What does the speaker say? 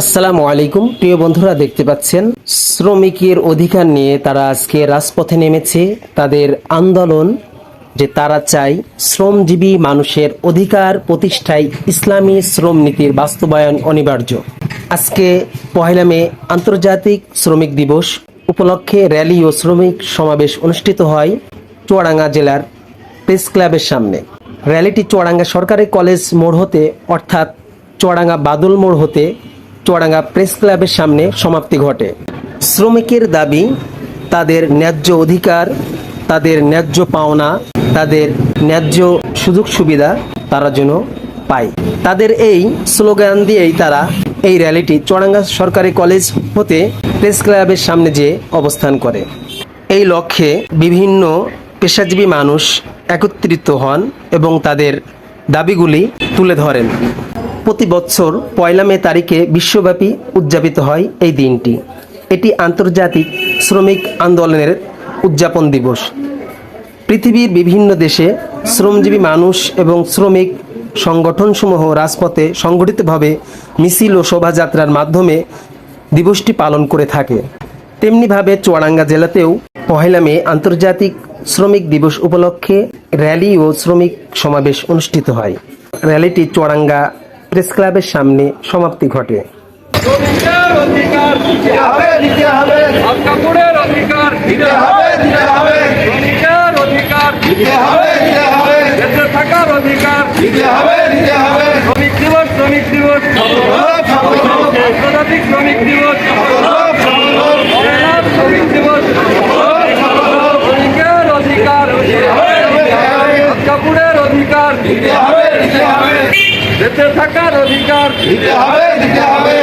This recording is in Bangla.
আসসালামু আলাইকুম। প্রিয় বন্ধুরা দেখতে পাচ্ছেন শ্রমিকের অধিকার নিয়ে তারা আজকে রাজপথে নেমেছে। তাদের আন্দোলন যে তারা চায় শ্রমজীবী মানুষের অধিকার প্রতিষ্ঠায় ইসলামী শ্রম নীতির বাস্তবায়ন অনিবার্য। আজকে পহেলা মে আন্তর্জাতিক শ্রমিক দিবস। উপলক্ষে র্যালি ও শ্রমিক সমাবেশ অনুষ্ঠিত হয় চুয়াডাঙ্গা জেলার প্রেস ক্লাবের সামনে। র্যালিটি চুয়াডাঙ্গা সরকারি কলেজ মোড় হতে, অর্থাৎ চুয়াডাঙ্গা বাদল মোড় হতে, চুয়াডাঙ্গা প্রেস ক্লাবের সামনে সমাপ্তি ঘটে। শ্রমিকের দাবি, তাদের ন্যায্য অধিকার, তাদের ন্যায্য পাওনা, তাদের ন্যায্য সুযোগ সুবিধা তারা যেন পায়। তাদের এই স্লোগান দিয়েই তারা এই র্যালিটি চুয়াডাঙ্গা সরকারি কলেজ হতে প্রেস ক্লাবের সামনে যে অবস্থান করে। এই লক্ষ্যে বিভিন্ন পেশাজীবী মানুষ একত্রিত হন এবং তাদের দাবিগুলি তুলে ধরেন। প্রতি বছর পয়লা মে তারিখে বিশ্বব্যাপী উদযাপিত হয় এই দিনটি। এটি আন্তর্জাতিক শ্রমিক আন্দোলনের উদযাপন দিবস। পৃথিবীর বিভিন্ন দেশে শ্রমজীবী মানুষ এবং শ্রমিক সংগঠনসমূহ রাজপথে সংগঠিতভাবে মিছিল ও শোভাযাত্রার মাধ্যমে দিবসটি পালন করে থাকে। তেমনিভাবে চুয়াডাঙ্গা জেলাতেও পহেলা মে আন্তর্জাতিক শ্রমিক দিবস উপলক্ষে র্যালি ও শ্রমিক সমাবেশ অনুষ্ঠিত হয়। র্যালিটি চুয়াডাঙ্গা প্রেস ক্লাবের সামনে সমাপ্তি ঘটে। অধিকার দিতে হবে দিতে হবে আর কাপড়ের অধিকার দিতে হবে দিতে হবে শ্রমিকের অধিকার দিতে হবে দিতে হবে বেঁচে থাকার অধিকার দিতে হবে দিতে হবে শ্রমিক দিবস শ্রমিক দিবস আন্তর্জাতিক শ্রমিক দিবস জেলার শ্রমিক দিবস শ্রমিকের অধিকার আর কাপড়ের অধিকার দিতে হবে দিতে হবে বেঁচে থাকার অধিকার দিতে হবে দিতে হবে।